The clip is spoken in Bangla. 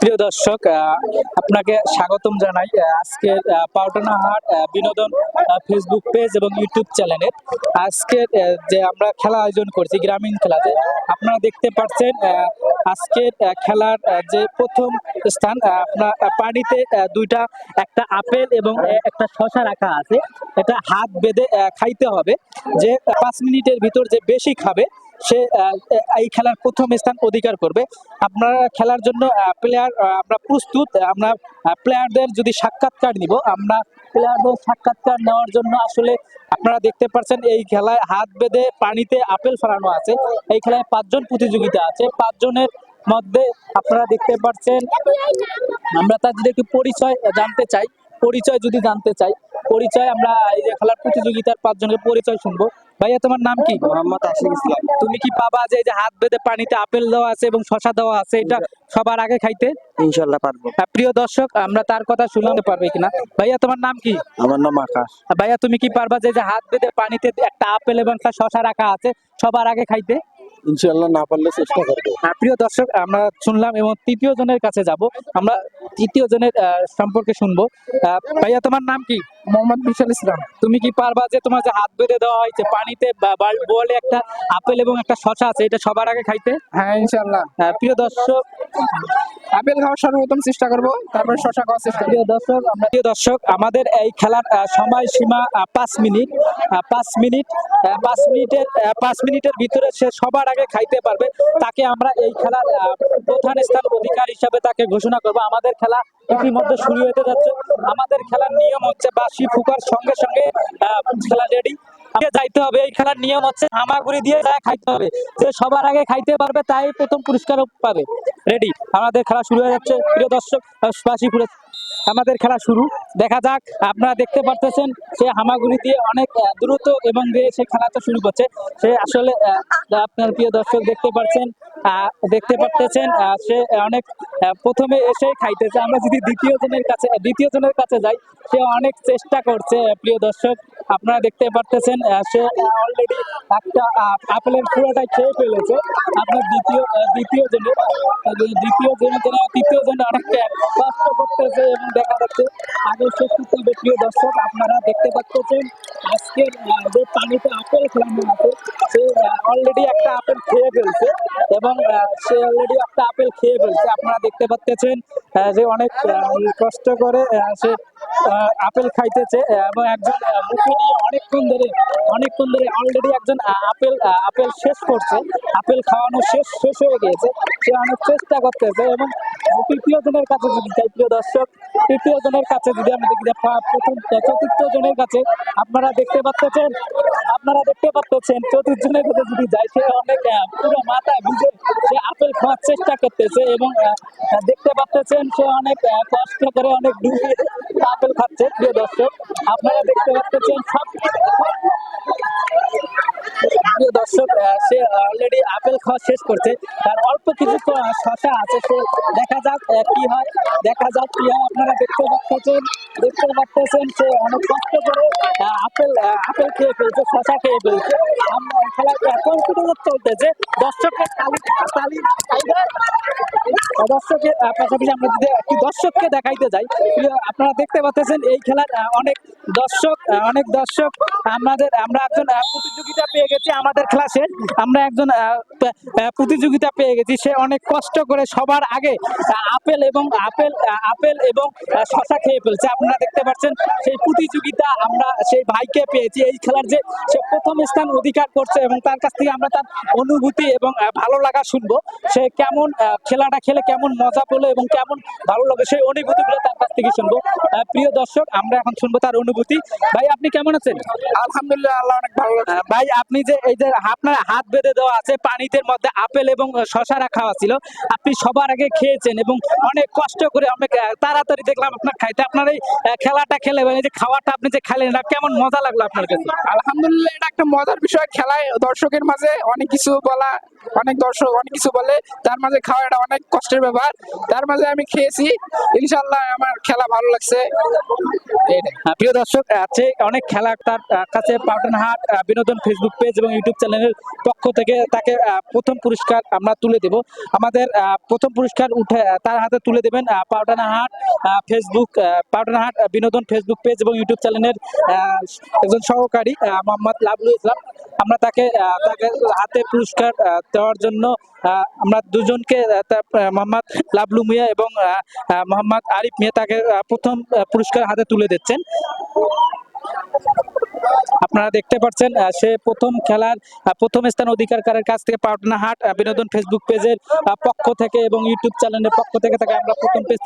প্রিয় দর্শক আপনাকে স্বাগতম জানাই আজকের পাউটানা হাট বিনোদন ফেসবুক পেজ এবং ইউটিউব চ্যানেলে আজকে যে আমরা খেলা আয়োজন করছি, গ্রামীণ খেলাতে, আপনারা দেখতে পাচ্ছেন আজকের খেলার যে প্রথম স্থান আপনার পানিতে দুইটা, একটা আপেল এবং একটা শশা রাখা আছে। এটা হাত বেঁধে খাইতে হবে। যে পাঁচ মিনিটের ভিতর যে বেশি খাবে সে এই খেলার প্রথম স্থান অধিকার করবে। আপনারা খেলার জন্য প্লেয়ার আমরা প্রস্তুত, আমরা প্লেয়ারদের যদি সাক্ষাৎকার নিব, আমরা প্লেয়ারদের সাক্ষাৎকার নেওয়ার জন্য আসলে আপনারা দেখতে পাচ্ছেন, এই খেলায় হাত বেঁধে পানিতে আপেল ফেলানো আছে। এই খেলায় পাঁচজন প্রতিযোগিতা আছে। পাঁচজনের মধ্যে আপনারা দেখতে পাচ্ছেন, আমরা তার যদি একটু পরিচয় জানতে চাই। পরিচয় যদি জানতে চাই পরিচয় আমরা এই যে খেলার প্রতিযোগিতার পাঁচজনের পরিচয় শুনব। ভাইয়া তোমার নাম কি? মোহাম্মদ আশিক ইসলাম। তুমি কি পাবা যে এই যে হাত বেঁধে পানিতে আপেল দেওয়া আছে এবং শশা দেওয়া আছে এটা সবার আগে খাইতে? ইনশাল্লাহ পারব। প্রিয় দর্শক আমরা তার কথা শুনতে পারবে কিনা? ভাইয়া তোমার নাম কি? আমার নাম আকাশ। ভাইয়া তুমি কি পারবা যে এই যে হাত বেঁধে পানিতে একটা আপেল এবং একটা শশা রাখা আছে সবার আগে খাইতে? ইনশাল্লাহ না পারলে চেষ্টা করব। প্রিয় দর্শক আমরা শুনলাম এবং তৃতীয় জনের কাছে যাব। আমরা তৃতীয় জনের সম্পর্কে শুনব। ভাইয়া তোমার নাম কি? মোহাম্মদ বিশাল ইসলাম। তুমি কি পারবা যে তোমার যে হাত বেঁধে দেওয়া হয়েছে পানিতে বলে একটা আপেল এবং একটা শশা আছে এটা সবার আগে খাইতে? হ্যাঁ ইনশাল্লাহ প্রিয় দর্শক আপেল খাওয়ার সর্বপ্রথম চেষ্টা করব তারপর শশা খাওয়ার চেষ্টা প্রিয় দর্শক আমরা প্রিয় দর্শক আমাদের এই খেলার সময় সীমা আহ, পাঁচ মিনিট। পাঁচ মিনিট পাঁচ মিনিটের পাঁচ মিনিটের ভিতরে সে সবার আগে খাইতে পারবে। তাকে আমরা এই খেলার প্রধান স্থান অধিকার হিসাবে তাকে ঘোষণা করব। আমাদের খেলা ইতিমধ্যে শুরু হতে যাচ্ছে। আমাদের খেলার নিয়ম হচ্ছে বাসি ফুকার সঙ্গে সঙ্গে খেলা রেডি যাইতে হবে, এই খেলার নিয়ম হচ্ছে হামাগুড়ি দিয়ে যা খাইতে হবে। যে সবার আগে খাইতে পারবে, তাই প্রথম পুরস্কার পাবে। রেডি আমাদের খেলা শুরু হয়ে যাচ্ছে। প্রিয় দর্শক বাসি আমাদের খেলা শুরু। দেখা যাক, আপনারা দেখতে পারতেছেন, সে হামাগুড়ি দিয়ে অনেক দ্রুত এবং দিয়ে সে খেলাটা শুরু করছে। সে আসলে আপনার প্রিয় দর্শক দেখতে পাচ্ছেন দেখতে পারতেছেন সে অনেক প্রথমে এসে খাইতেছে। আমরা যদি দ্বিতীয় জনের কাছে, দ্বিতীয় জনের কাছে যাই, সে অনেক চেষ্টা করছে, প্রিয় দর্শক। আপনারা দেখতে পারতেছেন সে অলরেডি একটা আপেলের পুরোটাই খেয়ে ফেলেছে। আপনার দ্বিতীয় দ্বিতীয় আহ, দ্বিতীয় জনের জন্য তৃতীয় জন্য অনেকটা কষ্ট করতেছে এবং দেখা যাচ্ছে আগে শেষ করতে প্রিয় দর্শক আপনারা দেখতে পাচ্ছেন আজকের যে পানিতে আপেল খেলানো আছে সে অলরেডি একটা আপেল খেয়ে ফেলছে এবং সে অলরেডি একটা আপেল খেয়ে ফেলছে। আপনারা দেখতে পাচ্ছেন যে অনেক কষ্ট করে সে আপেল খাইতেছে এবং একজন মুখে নিয়ে অনেকক্ষণ ধরে অনেকক্ষণ ধরে অলরেডি একজন আপেল আপেল শেষ করছে। আপেল খাওয়ানো শেষ শেষ হয়ে গিয়েছে। সে অনেক চেষ্টা করতেছে এবং তৃতীয় জনের কাছে যদি যাই প্রিয় দর্শক তৃতীয় জনের কাছে যদি আমরা দেখি প্রথম, চতুর্থ জনের কাছে আপনারা দেখতে পাচ্ছেন আপনারা দেখতে পাচ্ছেন চতুর্থ কথা যদি যাই, সে অনেক পুরো মাথা ভিজে সে আপেল খাওয়ার চেষ্টা করতেছে এবং দেখতে পাচ্ছেন সে অনেক কষ্ট করে অনেক ডুবে আপেল খাচ্ছে, প্রিয় দর্শক। আপনারা দেখতে পাচ্ছেন সব দর্শক সে অলরেডি আপেল খাওয়া শেষ করছে। তার অল্প কিছু শশা আছে, সে দেখা যাক কি হয়। দেখা যাক, কি হয়। আপনারা দেখতে পাচ্ছেন দেখতে পাচ্ছেন সে অনেক কষ্ট করে আপেল আপেল খেয়ে ফেলছে, শশা খেয়ে ফেলছে। আমরা খেলা কনফিডেন্স চলতেছে দর্শকের তালি তালি দর্শকের পাশাপাশি আমরা যদি একটি দর্শককে দেখাইতে যাই আপনারা দেখতে পাচ্ছেন এই খেলার অনেক দর্শক অনেক দর্শক। আমাদের আমরা একজন প্রতিযোগিতা পেয়ে গেছি আমাদের শেষ আমরা একজন প্রতিযোগিতা পেয়ে গেছি। সে অনেক কষ্ট করে সবার আগে আপেল এবং আপেল আপেল এবং শশা খেয়ে ফেলছে। আপনারা দেখতে পাচ্ছেন সেই প্রতিযোগিতা আমরা সেই ভাইকে পেয়েছি। এই খেলার যে সে প্রথম স্থান অধিকার করছে এবং তার কাছ থেকে আমরা তার অনুভূতি এবং ভালো লাগা শুনব। সে কেমন খেলাটা খেলে কেমন মজা পেল এবং কেমন ভালো লাগে সেই অনুভূতিগুলো তার কাছ থেকে শুনব। প্রিয় দর্শক আমরা এখন শুনব তার অনুভূতি। ভাই আপনি কেমন আছেন? আলহামদুলিল্লাহ আল্লাহ অনেক ভালো ভাই আপনি যে এই যে আপনার হাত বেঁধে দেওয়া আছে পানিতে মধ্যে আপেল এবং শশা রাখা ছিল আপনি সবার আগে খেয়েছেন এবং অনেক কষ্ট করে অনেক তাড়াতাড়ি দেখলাম আপনার খাইতে। আপনার এই খেলাটা খেলে এই যে খাওয়াটা আপনি যে খেলেন এটা কেমন মজা লাগল আপনার কাছে? আলহামদুলিল্লাহ এটা একটা মজার বিষয়। খেলায় দর্শকের মাঝে অনেক কিছু বলা অনেক দর্শক অনেক কিছু বলে তার মাঝে খাওয়া এটা অনেক কষ্টের ব্যাপার। তার মাঝে আমি খেয়েছি। ইনশাল্লাহ আমার খেলা ভালো লাগছে। প্রিয় দর্শক আছে অনেক খেলা তার কাছে পাউটানহাট বিনোদন ফেসবুক পেজ এবং ইউটিউব চ্যানেলের পক্ষ থেকে তাকে প্রথম পুরস্কার আমরা তুলে দেব। আমাদের প্রথম পুরস্কার উঠে তার হাতে তুলে দেবেন পাউটানহাট ফেসবুক পাউটানহাট বিনোদন ফেসবুক পেজ এবং ইউটিউব চ্যানেলের একজন সহকারী মোহাম্মদ লাভলু ইসলাম। আমরা তাকে তাকে হাতে পুরস্কার দেওয়ার জন্য আমরা দুজনকে মোহাম্মদ লাভলু মিয়া এবং মোহাম্মদ আরিফ মিয়া তাকে প্রথম পুরস্কার হাতে তুলে দিচ্ছেন। আপনারা দেখতে পাচ্ছেন সে প্রথম খেলার প্রথম স্থান অধিকার করার কাছ থেকে পাটনা হাট বিনোদন ফেসবুক পেজের পক্ষ থেকে এবং ইউটিউব চ্যানেলের পক্ষ থেকে তাকে আমরা প্রথম পেজ